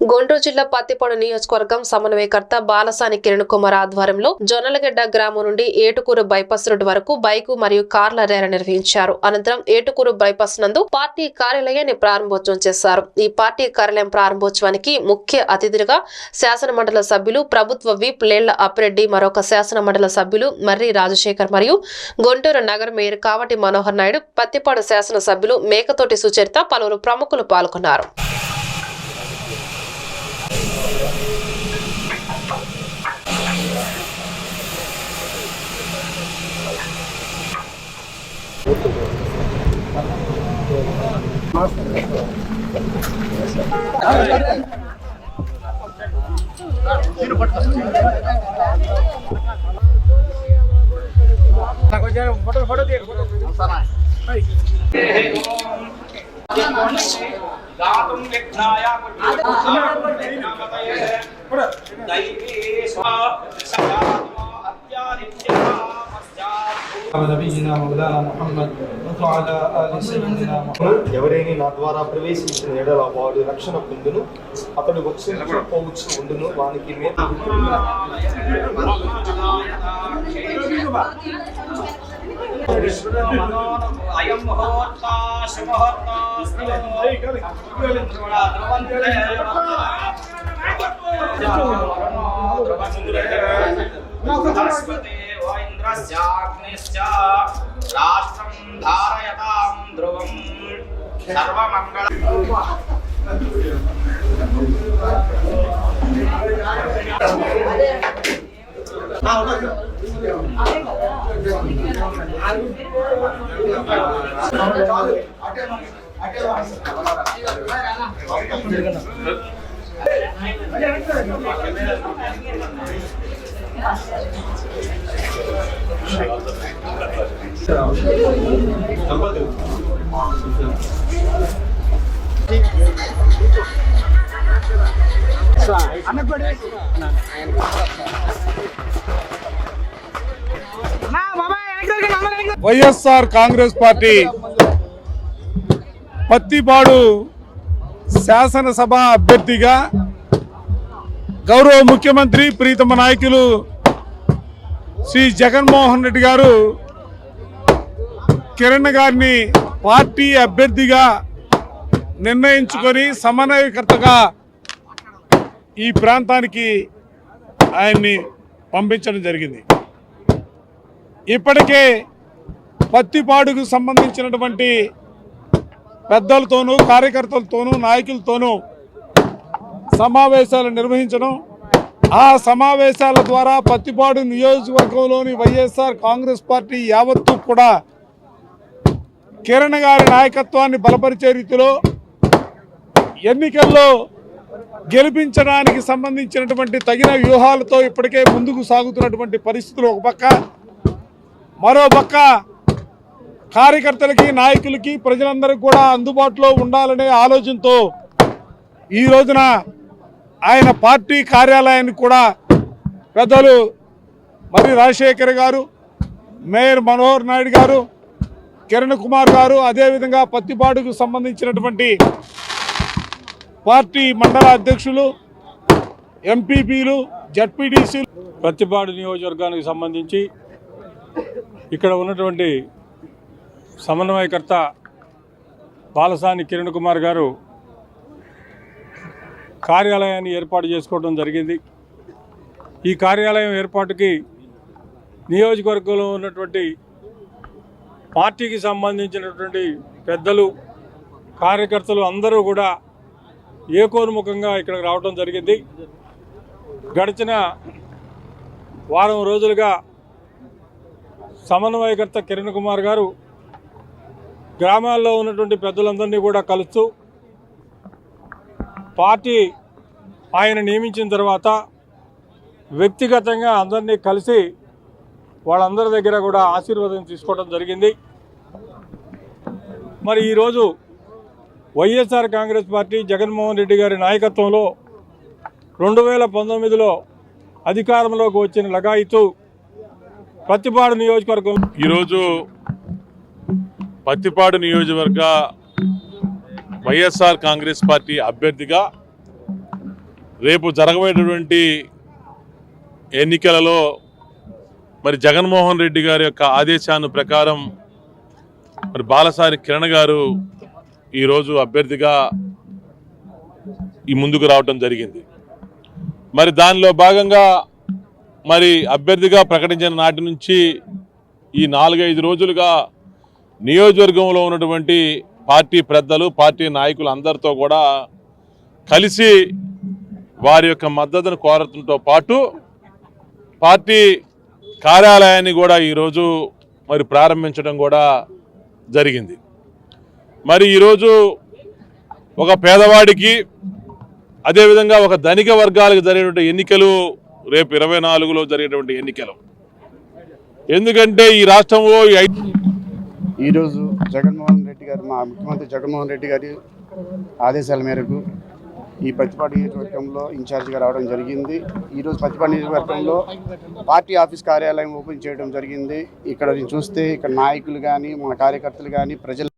గుంటూరు జిల్లా పత్తిపాడు నియోజకవర్గం సమన్వయకర్త బాలసాని కిరణ్ కుమార్ ఆధ్వర్యంలో జొన్నలగడ్డ గ్రామం నుండి ఏటుకూరు బైపాస్ రోడ్డు వరకు బైకు మరియు కార్ల ర్యాలీ నిర్వహించారు. అనంతరం ఏటుకూరు బైపాస్ నందు పార్టీ కార్యాలయాన్ని ప్రారంభోత్సవం చేశారు. ఈ పార్టీ కార్యాలయం ప్రారంభోత్సవానికి ముఖ్య అతిథులుగా శాసన మండలి సభ్యులు ప్రభుత్వ విప్ లేళ్ళ అప్పిరెడ్డి మరొక శాసన మండలి సభ్యులు మర్రి రాజశేఖర్ మరియు గుంటూరు నగర మేయర్ కావటి మనోహర్ నాయుడు పత్తిపాడు శాసన సభ్యులు మేకతోటి సుచరిత పలువురు ప్రముఖులు పాల్గొన్నారు. गातुं विघ्नाय दैवी على نبينا مولانا محمد وعلى آل سيدنا محمد ఎవరైనా నా ద్వారా ప్రవేశించిన ఎడల వాడు రక్షణ పొందును అతడు వచ్చి పోవచ్చు ఉండును వానికి మీద అయం ముహూర్త రాష్ట్రం ధారయతాం ధ్రువం. సర్వమంగళ వైఎస్ఆర్ కాంగ్రెస్ పార్టీ పత్తిపాడు శాసనసభ అభ్యర్థిగా గౌరవ ముఖ్యమంత్రి ప్రీతమ నాయకులు శ్రీ జగన్మోహన్ రెడ్డి గారు కిరణ్ గారిని పార్టీ అభ్యర్థిగా నిర్ణయించుకొని సమన్వయకర్తగా ఈ ప్రాంతానికి ఆయన్ని పంపించడం జరిగింది. ఇప్పటికే పత్తిపాడుకు సంబంధించినటువంటి పెద్దలతోనూ కార్యకర్తలతోనూ నాయకులతోనూ సమావేశాలు నిర్వహించడం ఆ సమావేశాల ద్వారా పత్తిపాడు నియోజకవర్గంలోని వైఎస్ఆర్ కాంగ్రెస్ పార్టీ యావత్తు కూడా కిరణ్ గారి నాయకత్వాన్ని బలపరిచే రీతిలో ఎన్నికల్లో గెలిపించడానికి సంబంధించినటువంటి తగిన వ్యూహాలతో ఇప్పటికే ముందుకు సాగుతున్నటువంటి పరిస్థితులు ఒక పక్క మరో పక్క కార్యకర్తలకి నాయకులకి ప్రజలందరికీ కూడా అందుబాటులో ఉండాలనే ఆలోచనతో ఈ రోజున ఆయన పార్టీ కార్యాలయాన్ని కూడా పెద్దలు మరి రాజశేఖర్ గారు మేయర్ మనోహర్ నాయుడు గారు కిరణ్ కుమార్ గారు అదేవిధంగా పత్తిపాడుకు సంబంధించినటువంటి పార్టీ మండల అధ్యక్షులు ఎంపీపీలు జడ్పీటీసీ ప్రతిపాడు నియోజకవర్గానికి సంబంధించి ఇక్కడ ఉన్నటువంటి సమన్వయకర్త బాలసాని కిరణ్ కుమార్ గారు కార్యాలయాన్ని ఏర్పాటు చేసుకోవడం జరిగింది. ఈ కార్యాలయం ఏర్పాటుకి నియోజకవర్గంలో ఉన్నటువంటి పార్టీకి సంబంధించినటువంటి పెద్దలు కార్యకర్తలు అందరూ కూడా ఏకోన్ముఖంగా ఇక్కడికి రావడం జరిగింది. గడిచిన వారం రోజులుగా సమన్వయకర్త కిరణ్ కుమార్ గారు గ్రామాల్లో ఉన్నటువంటి పెద్దలందరినీ కూడా కలుస్తూ పార్టీ ఆయన నియమించిన తర్వాత వ్యక్తిగతంగా అందరినీ కలిసి వాళ్ళందరి దగ్గర కూడా ఆశీర్వాదం తీసుకోవడం జరిగింది. మరి ఈరోజు వైఎస్ఆర్ కాంగ్రెస్ పార్టీ జగన్మోహన్ రెడ్డి గారి నాయకత్వంలో రెండు వేల పంతొమ్మిదిలో అధికారంలోకి వచ్చిన లగాయితూ ప్రతిపాడు నియోజకవర్గం ఈరోజు పత్తిపాడు నియోజకవర్గ వైఎస్ఆర్ కాంగ్రెస్ పార్టీ అభ్యర్థిగా రేపు జరగబోయేటటువంటి ఎన్నికలలో మరి జగన్మోహన్ రెడ్డి గారి యొక్క ఆదేశాన్ని ప్రకారం మరి బాలసారి కిరణ్ గారు ఈరోజు అభ్యర్థిగా ఈ ముందుకు రావటం జరిగింది. మరి దానిలో భాగంగా మరి అభ్యర్థిగా ప్రకటించిన నాటి నుంచి ఈ నాలుగైదు రోజులుగా నియోజకవర్గంలో ఉన్నటువంటి పార్టీ పెద్దలు పార్టీ నాయకులు అందరితో కూడా కలిసి వారి యొక్క మద్దతును కోరటంతో పాటు పార్టీ కార్యాలయాన్ని కూడా ఈరోజు మరి ప్రారంభించడం కూడా జరిగింది. మరి ఈరోజు ఒక పేదవాడికి అదేవిధంగా ఒక ధనిక వర్గాలకు జరిగినటువంటి ఎన్నికలు రేపు ఇరవై నాలుగులో జరిగేటువంటి ఎన్నికలు. ఎందుకంటే ఈ రాష్ట్రంలో ఈరోజు జగన్మోహన్ రెడ్డి గారు మా ముఖ్యమంత్రి జగన్మోహన్ రెడ్డి గారి ఆదేశాల మేరకు ఈ ప్రతిపాడు నియోజకవర్గంలో ఇన్ఛార్జిగా రావడం జరిగింది. ఈరోజు ప్రతిపాడు నియోజకవర్గంలో పార్టీ ఆఫీస్ కార్యాలయం ఓపెన్ చేయడం జరిగింది. ఇక్కడ నేను చూస్తే ఇక్కడ నాయకులు కానీ మన కార్యకర్తలు కానీ ప్రజలు